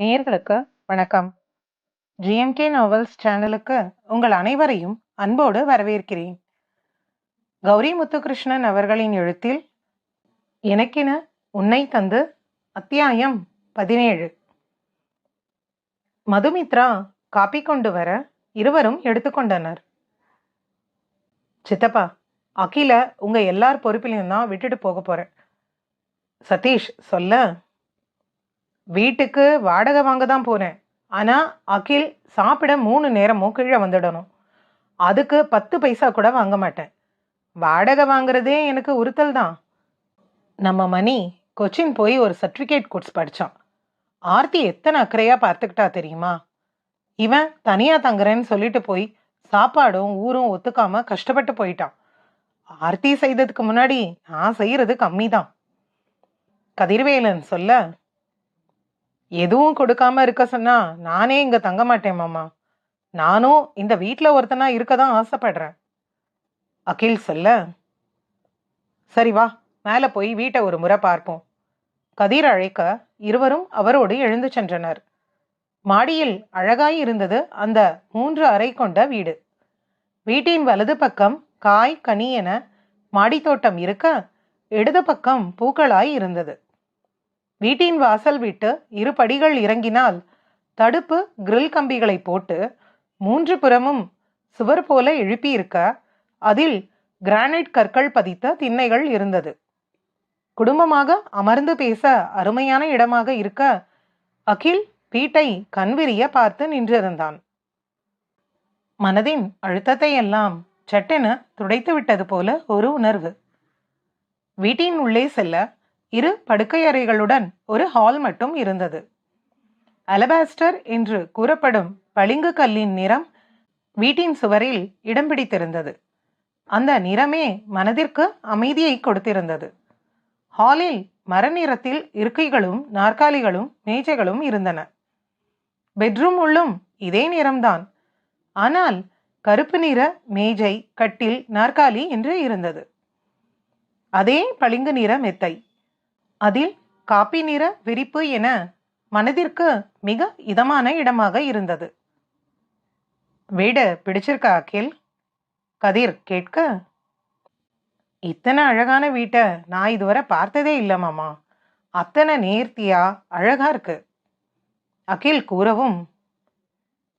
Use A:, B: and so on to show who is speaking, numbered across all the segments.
A: நேயர்களுக்கு வணக்கம். GMK novels சேனலுக்கு உங்கள் அனைவரையும் அன்போடு வரவேற்கிறேன். கௌரி முத்துகிருஷ்ணன் அவர்களின் எழுத்தில் எனக்கென உன்னை தந்து அத்தியாயம் பதினேழு. மதுமித்ரா காப்பி கொண்டு வர இருவரும் எடுத்துக்கொண்டனர் சித்தப்பா அகில உங்க எல்லார் பொறுப்பிலையும் தான் விட்டுட்டு போக போறேன். சதீஷ் சொல்ல. வீட்டுக்கு வாடகை வாங்க தான் போனேன். ஆனால் அகில் சாப்பிட மூணு நேரமும் கீழே வந்துடணும். அதுக்கு பத்து பைசா கூட வாங்க மாட்டேன். வாடகை வாங்குறதே எனக்கு உறுத்தல் தான். நம்ம மணி கொச்சின் போய் ஒரு சர்டிஃபிகேட் கோர்ஸ் படித்தான் ஆர்த்தி எத்தனை அக்கறையாக பார்த்துக்கிட்டா தெரியுமா? இவன் தனியாக தங்குறேன்னு சொல்லிட்டு போய் சாப்பாடும் ஊரும் ஒத்துக்காம கஷ்டப்பட்டு போயிட்டான். ஆர்த்தி செய்ததுக்கு முன்னாடி நான் செய்கிறது கம்மி தான் கதிர்வேலன் சொல்ல எதுவும் கொடுக்காம இருக்க சொன்னா நானே இங்க தங்க மாட்டேன் மாமா. நானும் இந்த வீட்டில் ஒருத்தனா இருக்க தான் ஆசைப்படுறேன். அகில் சொல்ல. சரி வா. மேலே போய் வீட்டை ஒரு முறை பார்ப்போம். கதிர் அழைக்க இருவரும் அவரோடு எழுந்து சென்றனர். மாடியில் அழகாய் இருந்தது அந்த மூன்று அறை கொண்ட வீடு. வீட்டின் வலது பக்கம் காய் கனி என மாடித்தோட்டம் இருக்க இடது பக்கம் பூக்களாய் இருந்தது. வீட்டின் வாசல் விட்டு இரு படிகள் இறங்கினால் தடுப்பு கிரில் கம்பிகளை போட்டு மூன்று புறமும் சுவர் போல எழுப்பியிருக்க அதில் கிரானைட் கற்கள் பதித்த திண்ணைகள் இருந்தது. குடும்பமாக அமர்ந்து பேச அருமையான இடமாக இருக்க அகில் வீட்டை கண்விரிய பார்த்து நின்றிருந்தான். மனதின் அழுத்தத்தை எல்லாம் சட்டென துடைத்து விட்டது போல ஒரு உணர்வு. வீட்டின் உள்ளே செல்ல இரு படுக்கையறைகளுடன் ஒரு ஹால் மட்டும் இருந்தது. அலபாஸ்டர் என்று கூறப்படும் பளிங்கு கல்லின் நிறம் வீட்டின் சுவரில் இடம் பிடித்திருந்தது. அந்த நிறமே மனதிற்கு அமைதியை கொடுத்திருந்தது. ஹாலில் மரநிறத்தில் இருக்கைகளும் நாற்காலிகளும் மேஜைகளும் இருந்தன. பெட்ரூம் உள்ளும் இதே நிறம்தான். ஆனால் கருப்பு நிற மேஜை கட்டில் நாற்காலி என்று இருந்தது. அதே பளிங்கு நிற மெத்தை. அதில் காப்பி நிற விரிப்பு என மனதிற்கு மிக இதமான இடமாக இருந்தது. வீடு பிடிச்சிருக்கா அகில்? கதிர் கேட்க இத்தனை அழகான வீட்டை நான் இதுவரை பார்த்ததே இல்லை மாமா. அத்தனை நேர்த்தியா அழகா இருக்கு. அகில் கூறவும்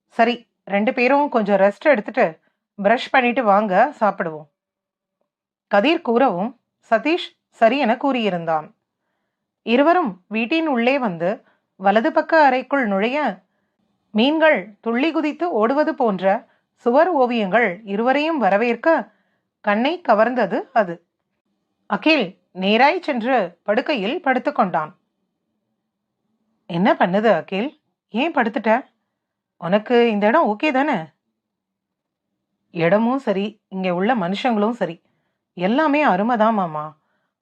A: சரி ரெண்டு பேரும் கொஞ்சம் ரெஸ்ட் எடுத்துட்டு ப்ரஷ் பண்ணிட்டு வாங்க சாப்பிடுவோம். கதிர் கூறவும் சதீஷ் சரி என கூறியிருந்தான். இருவரும் வீட்டின் உள்ளே வந்து வலது பக்க அறைக்குள் நுழைய மீன்கள் துள்ளி குதித்து ஓடுவது போன்ற சுவர் ஓவியங்கள் இருவரையும் வரவேற்க கண்ணை கவர்ந்தது அது. அகில் நேராய் சென்று படுக்கையில் படுத்துக்கொண்டான் என்ன பண்ணுது அகில்? ஏன் படுத்துட்ட? உனக்கு இந்த இடம் ஓகே தானே? இடமும் சரி இங்கே உள்ள மனுஷங்களும் சரி. எல்லாமே அருமைதான் மாமா.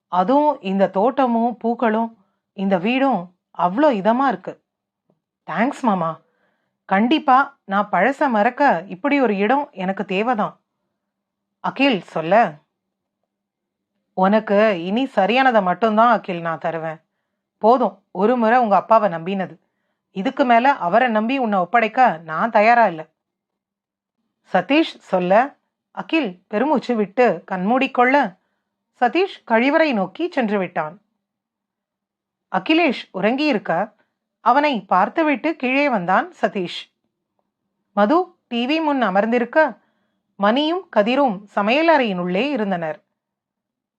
A: அதுவும் இந்த தோட்டமும் பூக்களும் இந்த வீடும் அவ்வளோ இதமாக இருக்கு. தேங்க்ஸ் மாமா. கண்டிப்பாக நான் பழச மறக்க இப்படி ஒரு இடம் எனக்கு தேவைதான். அகில் சொல்ல. உனக்கு இனி சரியானதை மட்டும்தான் அகில் நான் தருவேன். போதும் ஒரு முறை உங்கள் அப்பாவை நம்பினது. இதுக்கு மேலே அவரை நம்பி உன்னை ஒப்படைக்க நான் தயாராக இல்லை. சதீஷ் சொல்ல. அகில் பெருமூச்சு விட்டு கண்மூடிக்கொள்ள. சதீஷ் கழிவறை நோக்கி சென்று விட்டான் அகிலேஷ் உறங்கியிருக்க அவனை பார்த்துவிட்டு கீழே வந்தான் சதீஷ். மது டிவி முன் அமர்ந்திருக்க மணியும் கதிரும் சமையல் அறையினுள்ளே இருந்தனர்.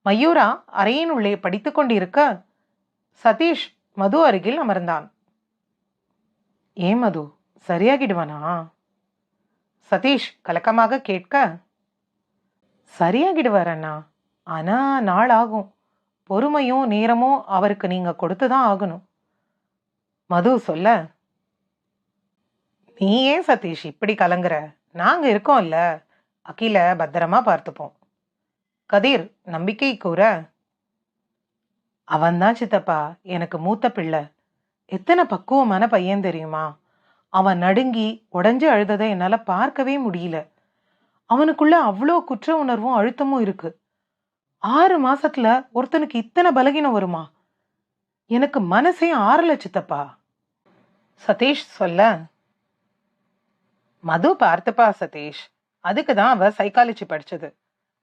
A: மயூரா அறையினுள்ளே படித்து கொண்டிருக்க சதீஷ் மது அருகில் அமர்ந்தான். ஏன் மது சரியாகிடுவானா? சதீஷ் கலக்கமாக கேட்க சரியாகிடுவார் அண்ணா. ஆனால் நாள் ஆகும் பொறுமையும் நேரமும் அவருக்கு நீங்கள் கொடுத்து தான் ஆகணும். மது சொல்ல நீ ஏன் சதீஷ் இப்படி கலங்குற? நாங்கள் இருக்கோம்ல. அகில பத்திரமா பார்த்துப்போம். கதிர் நம்பிக்கை கூற அவன்தான் சித்தப்பா எனக்கு மூத்த பிள்ளை. எத்தனை பக்குவமான பையன் தெரியுமா? அவன் நடுங்கி உடஞ்சு அழுததை என்னால் பார்க்கவே முடியல. அவனுக்குள்ள அவ்வளோ குற்ற உணர்வும் அழுத்தமும் இருக்கு. ஆறு மாசத்துல ஒருத்தனுக்கு இத்தனை பலகீனம் வருமா? எனக்கு மனசே ஆறல சித்தப்பா. சதீஷ் சொல்ல மது பார்த்துப்பா சதீஷ். அதுக்கு தான் அவ சைக்காலஜி படிச்சது.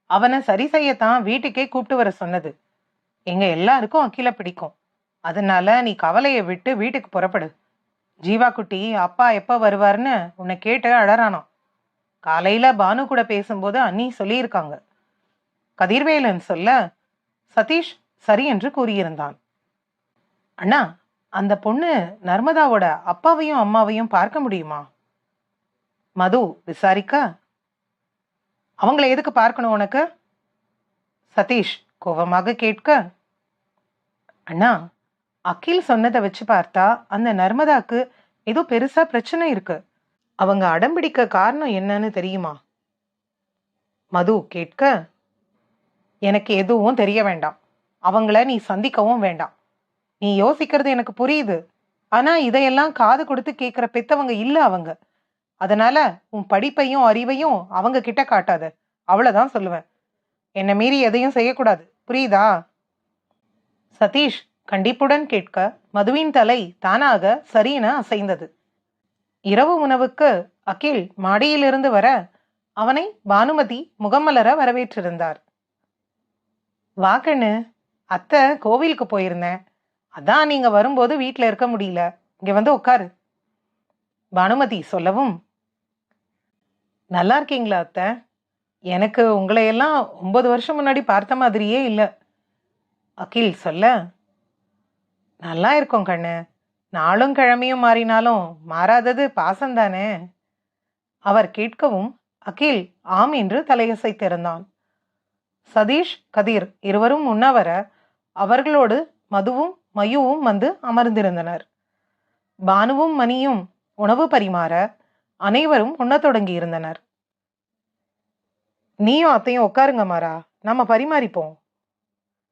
A: அவனை சரி செய்யத்தான் வீட்டுக்கே கூப்பிட்டு வர சொன்னது. எங்க எல்லாருக்கும் அகில பிடிக்கும். அதனால நீ கவலையை விட்டு வீட்டுக்கு புறப்படு. ஜீவா குட்டி அப்பா எப்போ வருவார்னு உன்னை கேட்டு அழறானாம். காலையில பானு கூட பேசும்போது அண்ணி சொல்லியிருக்காங்க. கதிர்வேலன் சொல்ல சதீஷ் சரி என்று கூறியிருந்தான். அண்ணா அந்த பொண்ணு நர்மதாவோட அப்பாவையும் அம்மாவையும் பார்க்க முடியுமா? மது விசாரிக்க. அவங்கள எதுக்கு பார்க்கணும் உனக்கு? சதீஷ் கோபமாக கேட்க. அண்ணா அகில் சொன்னதை வச்சு பார்த்தா அந்த நர்மதாக்கு ஏதோ பெருசா பிரச்சனை இருக்கு. அவங்க அடம்பிடிக்க காரணம் என்னன்னு தெரியுமா? மது கேட்க. எனக்கு எதுவும் தெரிய வேண்டாம். அவங்கள நீ சந்திக்கவும் வேண்டாம். நீ யோசிக்கிறது எனக்கு புரியுது. ஆனா இதையெல்லாம் காது கொடுத்து கேட்குற பெத்தவங்க இல்லை அவங்க. அதனால உன் படிப்பையும் அறிவையும் அவங்க கிட்ட காட்டாத. அவ்வளோதான் சொல்லுவேன். என்னை மீறி எதையும் செய்யக்கூடாது. புரியுதா? சதீஷ் கண்டிப்புடன் கேட்க மதுவின் தலை தானாக சரியென அசைந்தது. இரவு உணவுக்கு அகில் மாடியிலிருந்து வர அவனை பானுமதி முகமலர வரவேற்றிருந்தார். வாக்கண்ணு அத்தை கோவிலுக்கு போயிருந்தேன். அதான் நீங்க வரும்போது வீட்டில் இருக்க முடியல. இங்க வந்து உட்காரு பானுமதி சொல்லவும் நல்லா இருக்கீங்களா அத்தை? எனக்கு உங்களையெல்லாம் ஒன்பது வருஷம் முன்னாடி பார்த்த மாதிரியே இல்லை. அகில் சொல்ல. நல்லா இருக்கோம் கண்ணு. நாளும் கிழமையும் மாறினாலும் மாறாதது பாசம்தானே? அவர் கேட்கவும் அகில் ஆம் என்று தலையசைத்திருந்தான். சதீஷ் கதிர் இருவரும் உண்ணவர அவர்களோடு மதுவும் மயுவும் வந்து அமர்ந்திருந்தனர். பானுவும் மணியும் உணவு பரிமாற அனைவரும் உண்ணத் தொடங்கியிருந்தனர். நீயும் அத்தையும் உட்காருங்க மாறா நம்ம பரிமாறிப்போம்.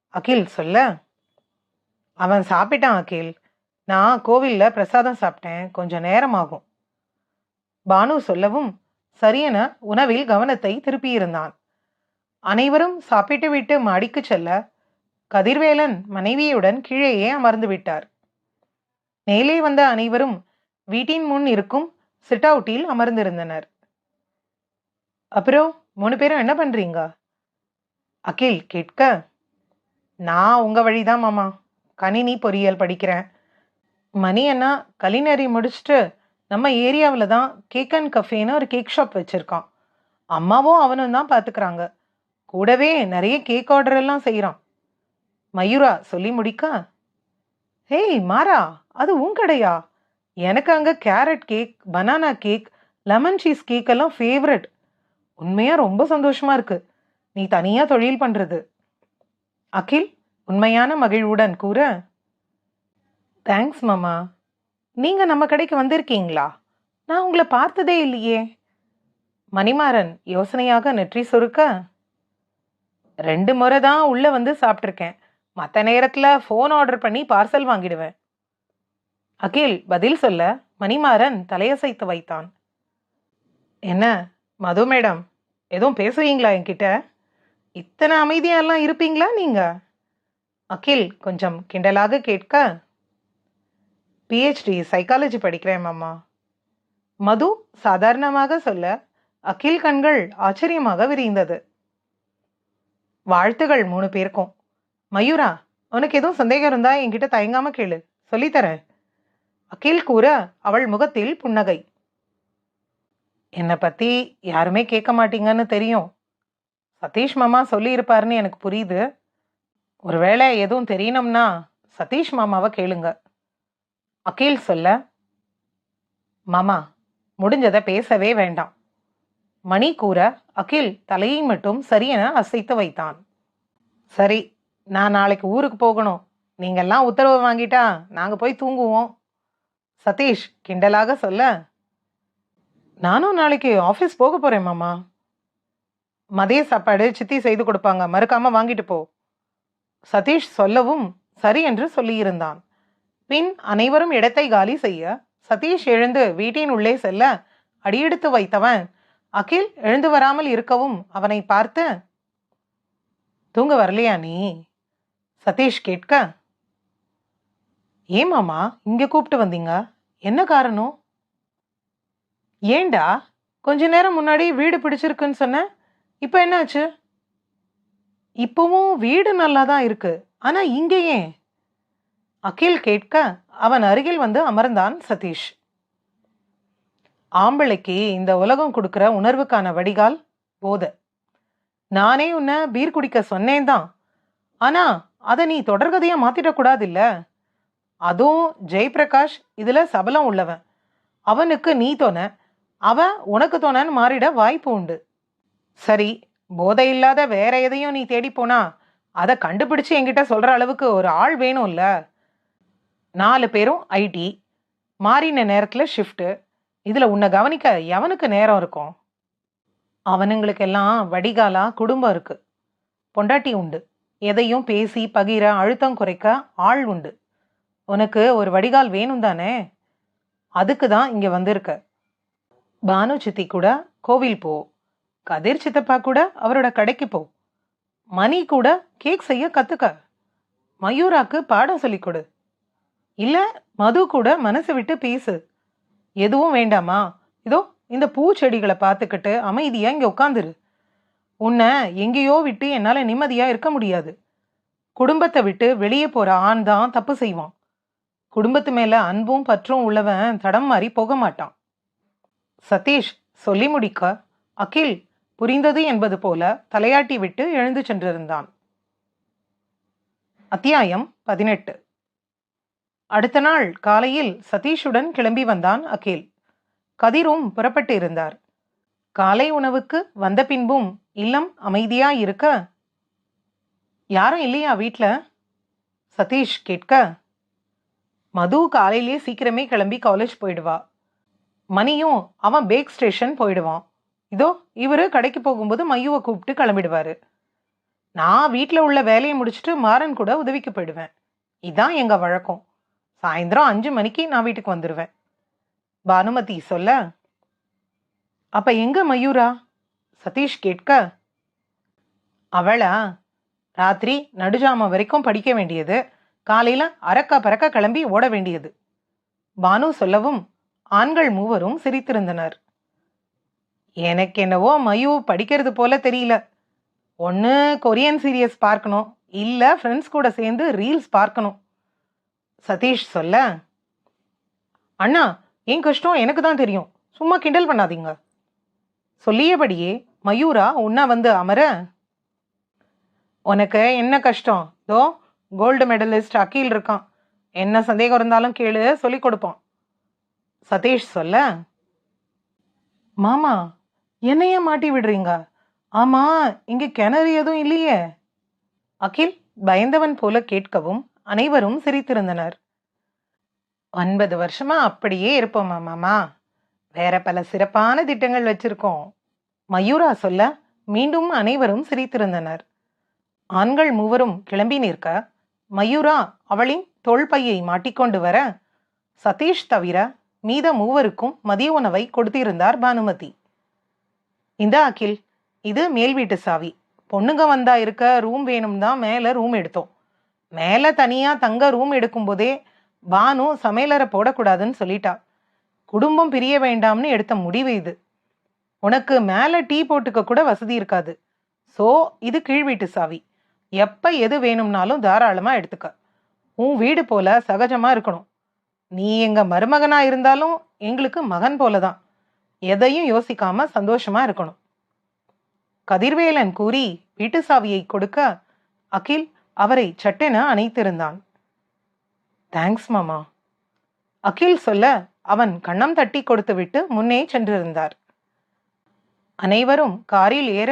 A: அகில் சொல்ல. அவன் சாப்பிட்டான் அகில். நான் கோவிலில் பிரசாதம் சாப்பிட்டேன் கொஞ்சம் நேரமாகும். பானு சொல்லவும் சரியென உணவில் கவனத்தை திருப்பியிருந்தான். அனைவரும் சாப்பிட்டு விட்டு மாடிக்கு செல்ல கதிர்வேலன் மனைவியுடன் கீழேயே அமர்ந்து விட்டார். மேலே வந்த அனைவரும் வீட்டின் முன் இருக்கும் சிட் அவுட்டில் அமர்ந்திருந்தனர். அப்புறம் மூணு பேரும் என்ன பண்றீங்க? அகில் கேட்க நான் உங்க வழிதான் மாமா. கணினி பொறியியல் படிக்கிறேன். மணி அண்ணா கலினரி முடிச்சுட்டு நம்ம ஏரியாவில் தான் கேக் அண்ட் கஃபேன்னு ஒரு கேக் ஷாப் வச்சுருக்கான். அம்மாவும் அவனும் தான் பார்த்துக்கிறாங்க கூடவே நிறைய கேக் ஆர்டர் எல்லாம் செய்கிறான் மயூரா சொல்லி முடிக்க ஹேய் மாறா அது உன் கடையா? எனக்கு அங்கே carrot cake banana cake lemon cheese cake எல்லாம் ஃபேவரட் உண்மையாக ரொம்ப சந்தோஷமாக இருக்கு. நீ தனியாக தொழில் பண்ணுறது அகில் உண்மையான மகிழ்வுடன் கூற தேங்க்ஸ் மாமா. நீங்கள் நம்ம கடைக்கு வந்திருக்கீங்களா? நான் உங்களை பார்த்ததே இல்லையே. மணிமாறன் யோசனையாக நெற்றி சுருக்க ரெண்டு முறை தான் உள்ளே வந்து சாப்பிட்ருக்கேன் மற்ற நேரத்தில் ஃபோன் ஆர்டர் பண்ணி பார்சல் வாங்கிடுவேன். அகில் பதில் சொல்ல மணிமாறன் தலையசைத்து வைத்தான். என்ன மது மேடம் எதுவும் பேசுவீங்களா என்கிட்ட? இத்தனை அமைதியெல்லாம் இருப்பீங்களா நீங்கள் அகில் கொஞ்சம் கிண்டலாக கேட்க பிஹெச்டி சைக்காலஜி படிக்கிறேன் மாமா. மது சாதாரணமாக சொல்ல அகில் கண்கள் ஆச்சரியமாக விரிந்தது. வாழ்த்துகள் மூணு பேருக்கும். மயூரா உனக்கு எதுவும் சந்தேகம் இருந்தா என்கிட்ட தயங்காம கேளு. சொல்லித்தரேன். அகில் கூற அவள் முகத்தில் புன்னகை. என்னை பத்தி யாருமே கேட்க மாட்டீங்கன்னு தெரியும். சதீஷ் மாமா சொல்லியிருப்பாருன்னு எனக்கு புரியுது. ஒருவேளை எதுவும் தெரியணும்னா சதீஷ் மாமாவை கேளுங்க. அகில் சொல்ல மாமா முடிஞ்சதை பேசவே வேண்டாம். மணி கூற அகில் தலையை மட்டும் சரியென அசைத்து வைத்தான். சரி நான் நாளைக்கு ஊருக்கு போகணும். நீங்கள்லாம் உத்தரவு வாங்கிட்டா நாங்கள் போய் தூங்குவோம். சதீஷ் கிண்டலாக சொல்ல நானும் நாளைக்கு ஆஃபீஸ் போக போகிறேன் மாமா. மதிய சாப்பாடு சித்தி செய்து கொடுப்பாங்க. மறுக்காம வாங்கிட்டு போ. சதீஷ் சொல்லவும் சரி என்று சொல்லியிருந்தான். பின் அனைவரும் இடத்தை காலி செய்ய சதீஷ் எழுந்து வீட்டின் உள்ளே செல்ல அடியெடுத்து வைத்தவன் அகில் எழுந்து வராமல் இருக்கவும் அவனை பார்த்து தூங்க வரலையா நீ? சதீஷ் கேட்க ஏமாமா இங்கே கூப்பிட்டு வந்தீங்க? என்ன காரணம்? ஏண்டா கொஞ்ச நேரம் முன்னாடி வீடு பிடிச்சிருக்குன்னு சொன்ன இப்போ என்னாச்சு? இப்போவும் வீடு நல்லா தான் இருக்கு ஆனால் இங்கே ஏன்? அகில் கேட்க அவன் அருகில் வந்து அமர்ந்தான் சதீஷ். ஆம்பளைக்கு இந்த உலகம் கொடுக்குற உணர்வுக்கான வடிகால் போதை. நானே உன்னை பீர் குடிக்க சொன்னேன் தான். ஆனா அதை நீ தொடர்கதையாக மாற்றிடக்கூடாது இல்லை அதுவும் ஜெயபிரகாஷ் இதில் சபலம் உள்ளவன். அவனுக்கு நீ தோண அவன் உனக்கு தோணன்னு மாறிட வாய்ப்பு உண்டு. சரி போதை இல்லாத வேற எதையும் நீ தேடி போனா அதை கண்டுபிடிச்சு என்கிட்ட சொல்கிற அளவுக்கு ஒரு ஆள் வேணும்ல? நாலு பேரும் ஐடி. மாறின நேரத்தில் ஷிஃப்ட்டு இதில் உன்னை கவனிக்க எவனுக்கு நேரம் இருக்கும் அவனுங்களுக்கெல்லாம் வடிகாலா குடும்பம் இருக்கு. பொண்டாட்டி உண்டு. எதையும் பேசி பகிர அழுத்தம் குறைக்க ஆள் உண்டு. உனக்கு ஒரு வடிகால் வேணும் தானே? அதுக்கு தான் இங்கே வந்திருக்க. பானு சித்தி கூட கோவில் போ. கதிர் சித்தப்பா கூட அவரோட கடைக்கு போ. மணி கூட கேக் செய்ய கத்துக்க. மயூராக்கு பாடம் சொல்லிக் கொடு. இல்லை மது கூட மனசு விட்டு பேசு. எதுவும் வேண்டாமா? இதோ இந்த பூச்செடிகளை பார்த்துக்கிட்டு அமைதியா இங்க உட்காந்துரு உன்னை எங்கேயோ விட்டு என்னால நிம்மதியா இருக்க முடியாது. குடும்பத்தை விட்டு வெளியே போற ஆண் தான் தப்பு செய்வான். குடும்பத்து மேல அன்பும் பற்றும் உள்ளவன் தடம் மாறி போக மாட்டான். சதீஷ் சொல்லி முடிக்க. அகில் புரிந்தது என்பது போல தலையாட்டி விட்டு எழுந்து சென்றிருந்தான். அத்தியாயம் பதினெட்டு. அடுத்த நாள் காலையில் சதீஷுடன் கிளம்பி வந்தான் அகில். கதிரும் புறப்பட்டு இருந்தார் காலை உணவுக்கு வந்த பின்பும் இல்லம் அமைதியா இருக்க யாரும் இல்லையா வீட்டில் சதீஷ் கேட்க மது காலையிலேயே சீக்கிரமே கிளம்பி காலேஜ் போயிடுவா. மணியும் அவன் பேக் ஸ்டேஷன் போயிடுவான். இதோ இவர் கடைக்கு போகும்போது மையுவை கூப்பிட்டு கிளம்பிடுவாரு. நான் வீட்டில் உள்ள வேலையை முடிச்சுட்டு மாறன் கூட உதவிக்கு போயிடுவேன். இதான் எங்கள் வழக்கம். சாயந்தரம் அஞ்சு மணிக்கு நான் வீட்டுக்கு வந்துடுவேன் பானுமதி சொல்ல அப்ப எங்க மயூரா? சதீஷ் கேட்க அவளா? ராத்திரி நடுஜாமம் வரைக்கும் படிக்க வேண்டியது. காலையில அறக்க பறக்க கிளம்பி ஓட வேண்டியது. பானு சொல்லவும் ஆண்கள் மூவரும் சிரித்திருந்தனர். எனக்கு என்னவோ மயு படிக்கிறது போல தெரியல. ஒன்று கொரியன் சீரியஸ் பார்க்கணும். இல்லை ஃப்ரெண்ட்ஸ் கூட சேர்ந்து ரீல்ஸ் பார்க்கணும். சதீஷ் சொல்ல அண்ணா என் கஷ்டம் எனக்கு தான் தெரியும். சும்மா கிண்டல் பண்ணாதீங்க. சொல்லியபடியே மயூரா உன்ன வந்து அமர உனக்கு என்ன கஷ்டம்? தோ கோல்டு மெடலிஸ்ட் அக்கீல் இருக்கான். என்ன சந்தேகம் இருந்தாலும் கேளு சொல்லி கொடுப்பான் சதீஷ் சொல்ல மாமா என்னையே மாட்டி விடுறீங்க? ஆமா இங்க கிணறு எதுவும் இல்லையே. அகில் பயந்தவன் போல கேட்கவும் அனைவரும் சிரித்திருந்தனர். ஒன்பது வருஷமா அப்படியே இருப்போமா மாமா? வேற பல சிறப்பான திட்டங்கள் வச்சிருக்கோம். மயூரா சொல்ல மீண்டும் அனைவரும் சிரித்திருந்தனர். ஆண்கள் மூவரும் கிளம்பி நிற்க மயூரா அவளின் தோள்பையை மாட்டிக்கொண்டு வர சதீஷ் தவிர மீத மூவருக்கும் மதிய உணவை கொடுத்திருந்தார் பானுமதி. இந்த அகில் இது மேல் வீட்டு சாவி. பொண்ணுங்க வந்தா இருக்க ரூம் வேணும் தான் மேலே ரூம் எடுத்தோம். மேலே தனியாக தங்க ரூம் எடுக்கும்போதே பானு சமையலறை போடக்கூடாதுன்னு சொல்லிட்டா. குடும்பம் பிரிய வேண்டாம்னு எடுத்த முடிவு இது. உனக்கு மேலே டீ போட்டுக்க கூட வசதி இருக்காது. ஸோ இது கீழ் வீட்டு சாவி. எப்போ எது வேணும்னாலும் தாராளமாக எடுத்துக்க. உன் வீடு போல சகஜமாக இருக்கணும். நீ எங்கள் மருமகனாக இருந்தாலும் எங்களுக்கு மகன் போல தான் எதையும் யோசிக்காம சந்தோஷமாக இருக்கணும். கதிர்வேலன் கூறி வீட்டு சாவியை கொடுக்க அகில் அவரை சட்டென அணைத்திருந்தான். தேங்க்ஸ் மாமா. அகில் சொல்ல அவன் கண்ணம் தட்டி கொடுத்துவிட்டு முன்னே சென்றிருந்தார். அனைவரும் காரில் ஏற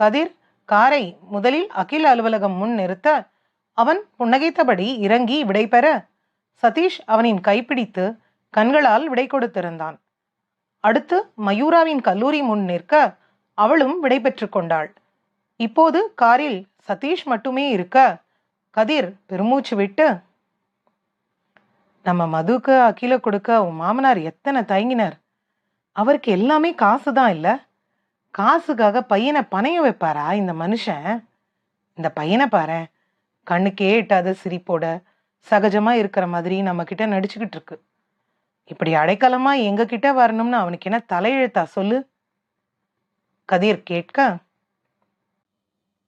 A: கதிர் காரை முதலில் அகில் அலுவலகம் முன் நிறுத்த அவன் புன்னகைத்தபடி இறங்கி விடைபெற சதீஷ் அவனின் கைப்பிடித்து கண்களால் விடை கொடுத்திருந்தான். அடுத்து மயூராவின் கல்லூரி முன் நிற்க அவளும் விடை பெற்றுக் கொண்டாள். இப்போது காரில் சதீஷ் மட்டுமே இருக்க கதிர் பெருமூச்சு விட்டு நம்ம மதுக்கு அகில கொடுக்க உன் மாமனார் எத்தனை தயங்கினார்? அவருக்கு எல்லாமே காசு தான் இல்லை. காசுக்காக பையனை பணையம் வைப்பாரா இந்த மனுஷன்? இந்த பையனை பாரு கண்ணுக்கே எட்டாத சிரிப்போட சகஜமாக இருக்கிற மாதிரி நம்ம கிட்ட நடிச்சுக்கிட்டு இருக்கு. இப்படி அடைக்கலமாக எங்ககிட்ட வரணும்னு அவனுக்கு என்ன தலையெழுத்தா சொல்லு? கதிர் கேட்க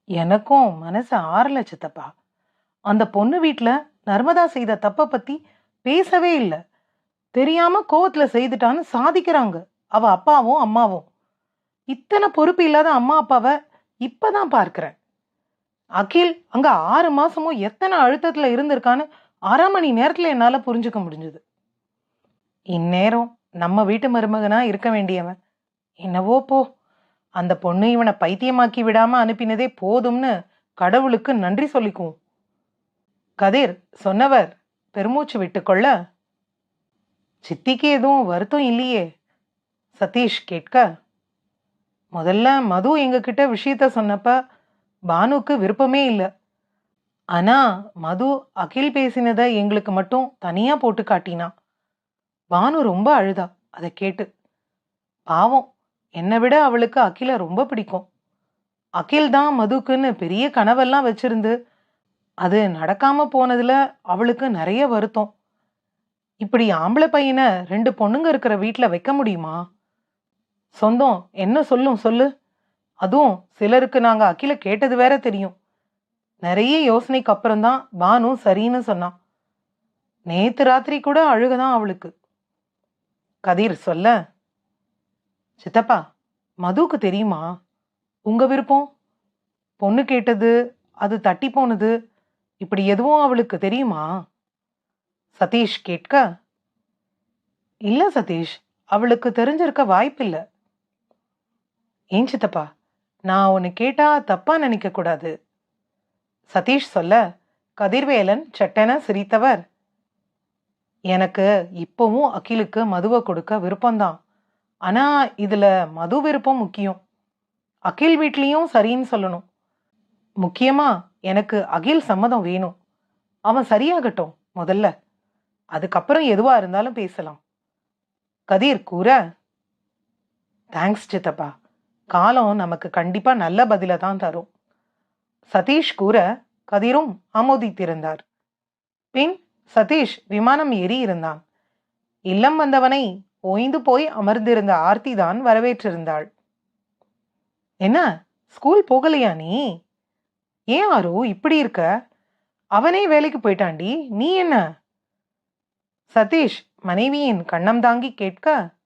A: எனக்கும் மனசு ஆறல சித்தப்பா அந்த பொண்ணு வீட்டில் நர்மதா செய்த தப்பை பற்றி பேசவே இல்லை. தெரியாம கோவத்தில் செய்துட்டான்னு சாதிக்கிறாங்க. அவ அப்பாவும் அம்மாவும். இத்தனை பொறுப்பு இல்லாத அம்மா அப்பாவை இப்பதான் பார்க்கிறேன். அகில் அங்க ஆறு மாசமும் எத்தனை அழுத்தத்துல இருந்திருக்கான்னு அரை மணி நேரத்துல என்னால புரிஞ்சுக்க முடிஞ்சது. இந்நேரம் நம்ம வீட்டு மருமகனா இருக்க வேண்டியவன். என்னவோ போ. அந்த பொண்ணு இவனை பைத்தியமாக்கி விடாம அனுப்பினதே போதும்னு கடவுளுக்கு நன்றி சொல்லிக்கும் கதிர் சொன்னவர் பெருமூச்சு விட்டுக்கொள்ள. சித்திக்கு எதுவும் வருத்தம் இல்லையே? சதீஷ் கேட்க. முதல்ல மது எங்ககிட்ட விஷயத்த சொன்னப்ப பானுக்கு விருப்பமே இல்லை. ஆனா மது அகில் பேசினதை எங்களுக்கு மட்டும் தனியா போட்டு காட்டினா. பானு ரொம்ப அழுதா. அதை கேட்டு. பாவம். என்னை விட அவளுக்கு அகில ரொம்ப பிடிக்கும். அகில் தான் மதுக்குன்னு பெரிய கனவெல்லாம் வச்சிருந்து அது நடக்காம போனதுல அவளுக்கு நிறைய வருத்தம். இப்படி ஆம்பளை பையனை ரெண்டு பொண்ணுங்க இருக்கிற வீட்டில் வைக்க முடியுமா? சொந்தம் என்ன சொல்லும் சொல்லு. அதுவும் சிலருக்கு நாங்கள் அகில கேட்டது வேற தெரியும். நிறைய யோசனைக்கு அப்புறம் தான் பானு சரின்னு சொன்னான். நேத்து ராத்திரி கூட அழுகதான் அவளுக்கு. கதிர் சொல்ல. சித்தப்பா மதுவுக்கு தெரியுமா? உங்க விருப்பம். பொண்ணு கேட்டது அது தட்டி போனது இப்படி எதுவும் அவளுக்கு தெரியுமா? சதீஷ் கேட்க இல்லை சதீஷ் அவளுக்கு தெரிஞ்சிருக்க வாய்ப்பில்லை. ஏன் சித்தப்பா? நான் ஒன்று கேட்டா தப்பா நினைக்க கூடாது. சதீஷ் சொல்ல கதிர்வேலன் சட்டென சிரித்தவர். எனக்கு இப்பவும் அகிலுக்கு மதுவை கொடுக்க விருப்பம்தான். ஆனால் இதில் மது விருப்பம் முக்கியம். அகில் வீட்லேயும் சரின்னு சொல்லணும். முக்கியமாக எனக்கு அகில் சம்மதம் வேணும். அவன் சரியாகட்டும் முதல்ல. அதுக்கப்புறம் எதுவாக இருந்தாலும் பேசலாம். கதிர் கூற. தேங்க்ஸ் சித்தப்பா. காலம் நமக்கு கண்டிப்பாக நல்ல பதிலை தான் தரும். சதீஷ் கூற. கதிரும் ஆமோதித்திருந்தார். பின் சதீஷ் விமானம் ஏறி இருந்தான். இல்லம் வந்தவனை ஓய்ந்து போய் அமர்ந்திருந்த ஆர்த்தி தான் வரவேற்றிருந்தாள். என்ன? ஸ்கூல் போகலையா நீ? ஏன் ஆரோ இப்படி இருக்க? அவனே வேலைக்கு போயிட்டாண்டி. நீ என்ன? சதீஷ் மனைவியின் கண்ணம் தாங்கி கேட்க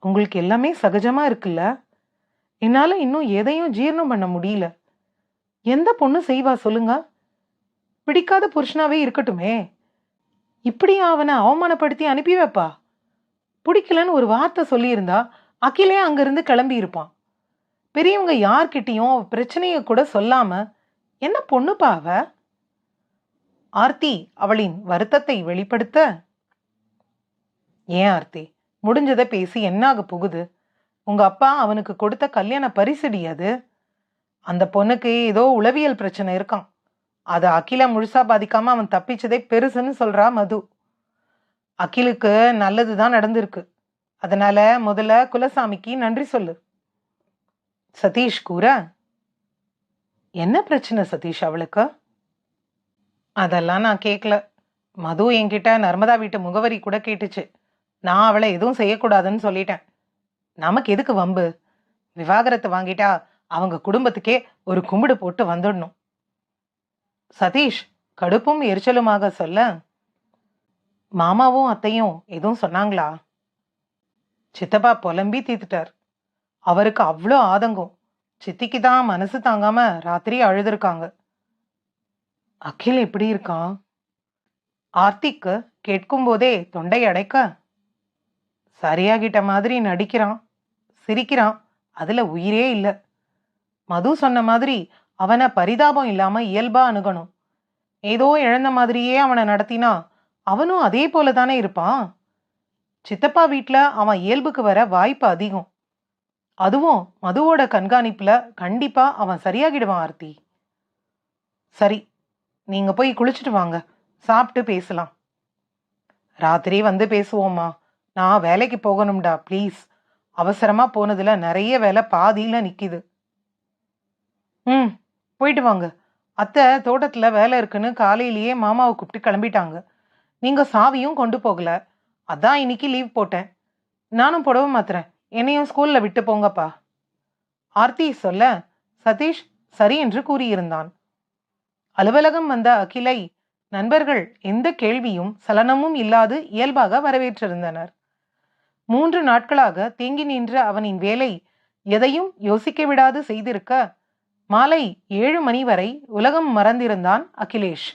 A: உங்களுக்கு எல்லாமே சகஜமா இருக்குல்ல? என்னால் இன்னும் எதையும் ஜீரணம் பண்ண முடியல. எந்த பொண்ணு செய்வா சொல்லுங்க? பிடிக்காத புருஷனாவே இருக்கட்டுமே. இப்படியா அவனை அவமானப்படுத்தி அனுப்பி வைப்பா? பிடிக்கலன்னு ஒரு வார்த்தை சொல்லியிருந்தா அகிலே அங்கிருந்து கிளம்பி இருப்பான். பெரியவங்க யார்கிட்டயும் பிரச்சனையை பிரச்சனைய கூட சொல்லாம என்ன பொண்ணுப்பா அவ? ஆர்த்தி அவளின் வருத்தத்தை வெளிப்படுத்த ஏன் ஆர்த்தி முடிஞ்சதை பேசி என்னாக போகுது? உங்க அப்பா அவனுக்கு கொடுத்த கல்யாண பரிசுடி அது? அந்த பொண்ணுக்கு ஏதோ உளவியல் பிரச்சனை இருக்கான் அதை அகில முழுசா பாதிக்காம அவன் தப்பிச்சதே பெருசுன்னு சொல்றா மது. அகிலுக்கு நல்லதுதான் நடந்திருக்கு. அதனால முதல்ல குலசாமிக்கு நன்றி சொல்லு. சதீஷ் கூற என்ன பிரச்சனை சதீஷ் அவளுக்கு? அதெல்லாம் நான் கேட்கல மது என்கிட்ட நர்மதா வீட்டு முகவரி கூட கேட்டுச்சு. நான் அவளை எதுவும் செய்யக்கூடாதுன்னு சொல்லிட்டேன். நமக்கு எதுக்கு வம்பு? விவாகரத்து வாங்கிட்டா அவங்க குடும்பத்துக்கே ஒரு கும்பிடு போட்டு வந்துடணும். சதீஷ் கடுப்பும் எரிச்சலுமாக சொல்ல மாமாவும் அத்தையும் எதுவும் சொன்னாங்களா? சித்தப்பா புலம்பி தீத்துட்டார். அவருக்கு அவ்வளோ ஆதங்கம். சித்திக்கு தான் மனசு தாங்காம ராத்திரி அழுதுருக்காங்க. அகில் எப்படி இருக்கான்? ஆர்த்திக்கு கேட்கும் போதே தொண்டை அடைக்க சரியாகிட்ட மாதிரி நடிக்கிறான். சிரிக்கிறான். அதுல உயிரே இல்லை. மது சொன்ன மாதிரி அவனை பரிதாபம் இல்லாம இயல்பா அணுகணும். ஏதோ இழந்த மாதிரியே அவனை நடத்தினா அவனும் அதே போல தானே இருப்பான்? சித்தப்பா வீட்டில் அவன் இயல்புக்கு வர வாய்ப்பு அதிகம். அதுவும் மதுவோட கண்காணிப்பில் கண்டிப்பாக அவன் சரியாகிடுவான் ஆர்த்தி. சரி நீங்கள் போய் குளிச்சுட்டு வாங்க. சாப்பிட்டு பேசலாம். ராத்திரி வந்து பேசுவோம்மா. நான் வேலைக்கு போகணும்டா ப்ளீஸ். அவசரமாக போனதில் நிறைய வேலை பாதியில் நிற்கிது ம் போயிட்டு வாங்க. அத்தை தோட்டத்தில் வேலை இருக்குன்னு காலையிலேயே மாமாவை கூப்பிட்டு கிளம்பிட்டாங்க. நீங்க சாவியும் கொண்டு போகல. அதான் இன்னைக்கு லீவ் போட்டேன். நானும் புடவை மாத்துறேன். என்னையும் ஸ்கூல்ல விட்டு போங்கப்பா. ஆர்த்தி சொல்ல சதீஷ் சரி என்று கூறியிருந்தான். அலுவலகம் வந்த அகிலை நண்பர்கள் எந்த கேள்வியும் சலனமும் இல்லாது இயல்பாக வரவேற்றிருந்தனர். மூன்று நாட்களாக தேங்கி நின்ற அவனின் வேலை எதையும் யோசிக்க விடாது செய்திருக்க மாலை ஏழு மணி வரை உலகம் மறந்திருந்தான் அகிலேஷ்.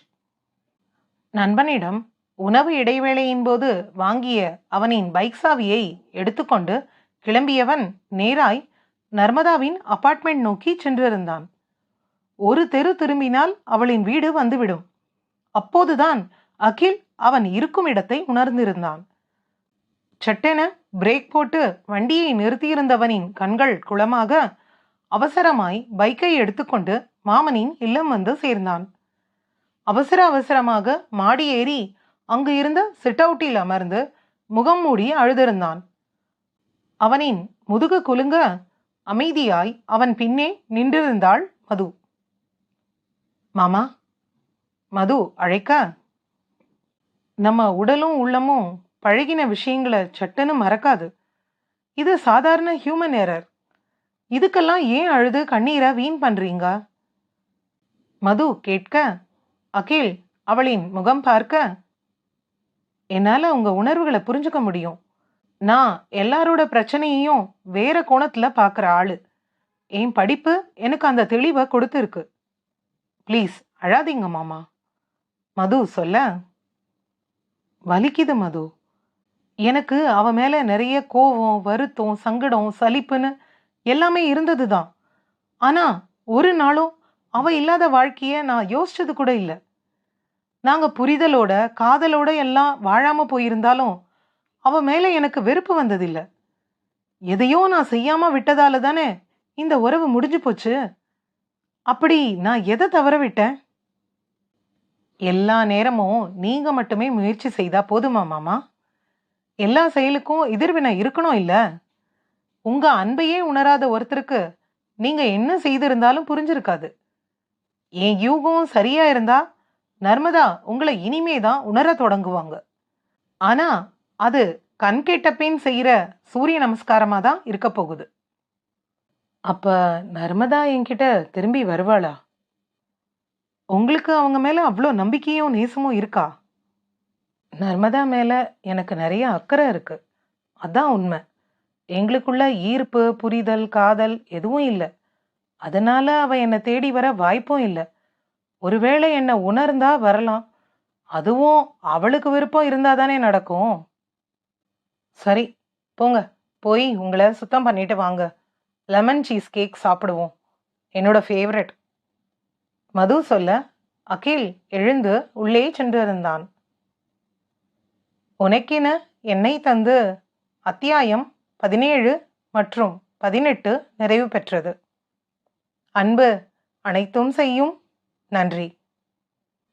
A: நண்பனிடம் உணவு இடைவேளையின் போது வாங்கிய அவனின் பைக் சாவியை எடுத்துக்கொண்டு கிளம்பியவன் நேராய் நர்மதாவின் அபார்ட்மெண்ட் நோக்கி சென்றிருந்தான். ஒரு தெரு திரும்பினால் அவளின் வீடு வந்துவிடும். அப்போதுதான் அகில் அவன் இருக்கும் இடத்தை உணர்ந்திருந்தான். சட்டென பிரேக் போட்டு வண்டியை நிறுத்தியிருந்தவனின் கண்கள் குளமாக அவசரமாய் பைக்கை எடுத்துக்கொண்டு மாமனின் இல்லம் வந்து சேர்ந்தான். அவசர அவசரமாக மாடி ஏறி அங்கு இருந்த சிட்டவுட்டில் அமர்ந்து முகம் மூடி அழுதிருந்தான். அவனின் முதுகு குலுங்க அமைதியாய் அவன் பின்னே நின்றிருந்தாள் மது. மாமா மது அழைக்க. நம்ம உடலும் உள்ளமும் பழகின விஷயங்களை சட்டுன்னு மறக்காது. இது சாதாரண ஹியூமன் எரர் இதுக்கெல்லாம் ஏன் அழுது கண்ணீரை வீண் பண்றீங்க? மது கேட்க அகில் அவளின் முகம் பார்க்க என்னால் உங்க உணர்வுகளை புரிஞ்சுக்க முடியும். நான் எல்லாரோட பிரச்சனையையும் வேற கோணத்தில் பார்க்குற ஆள். என் படிப்பு எனக்கு அந்த தெளிவை கொடுத்துருக்கு. ப்ளீஸ் அழாதீங்க மாமா. மது சொல்ல. வலிக்குது மது. எனக்கு அவ மேலே நிறைய கோவம் வருத்தம் சங்கடம் சலிப்புன்னு எல்லாமே இருந்தது தான். ஆனால் ஒரு நாளும் அவ இல்லாத வாழ்க்கையை நான் யோசிச்சது கூட இல்லை. நாங்கள் புரிதலோட காதலோட எல்லாம் வாழாமல் போயிருந்தாலும் அவ மேலே எனக்கு வெறுப்பு வந்ததில்லை. எதையோ நான் செய்யாமல் விட்டதால தானே இந்த உறவு முடிஞ்சு போச்சு. அப்படி நான் எதை தவற விட்டேன்? எல்லா நேரமும் நீங்கள் மட்டுமே முயற்சி செய்தா போதுமா மாமா? எல்லா செயலுக்கும் எதிர்வினை இருக்கணும் இல்லை? உங்கள் அன்பையே உணராத ஒருத்தருக்கு நீங்கள் என்ன செய்திருந்தாலும் புரிஞ்சிருக்காது. என் யூகம் சரியாக இருந்தால் நர்மதா உங்களை இனிமே தான் உணர தொடங்குவாங்க. ஆனா அது கண் கெட்ட செய்கிற சூரிய நமஸ்காரமாக தான் இருக்க போகுது. அப்போ நர்மதா என்கிட்ட திரும்பி வருவாளா? உங்களுக்கு அவங்க மேலே அவ்வளோ நம்பிக்கையும் நேசமும் இருக்கா? நர்மதா மேலே எனக்கு நிறைய அக்கறை இருக்குது அதான் உண்மை. எங்களுக்குள்ள ஈர்ப்பு புரிதல் காதல் எதுவும் இல்லை. அதனால் அவள் என்னை தேடி வர வாய்ப்பும் இல்லை. ஒருவேளை என்னை உணர்ந்தா வரலாம். அதுவும் அவளுக்கு விருப்பம் இருந்தா தானே நடக்கும். சரி போங்க. போய் உங்களை சுத்தம் பண்ணிட்டு வாங்க. லெமன் சீஸ் கேக் சாப்பிடுவோம். என்னோட ஃபேவரட் மது சொல்ல அகில் எழுந்து உள்ளே சென்றிருந்தான். உனக்கென என்னை தந்து அத்தியாயம் பதினேழு மற்றும் பதினெட்டு நிறைவு பெற்றது. அன்பு அனைத்தும் செய்யும் நன்றி.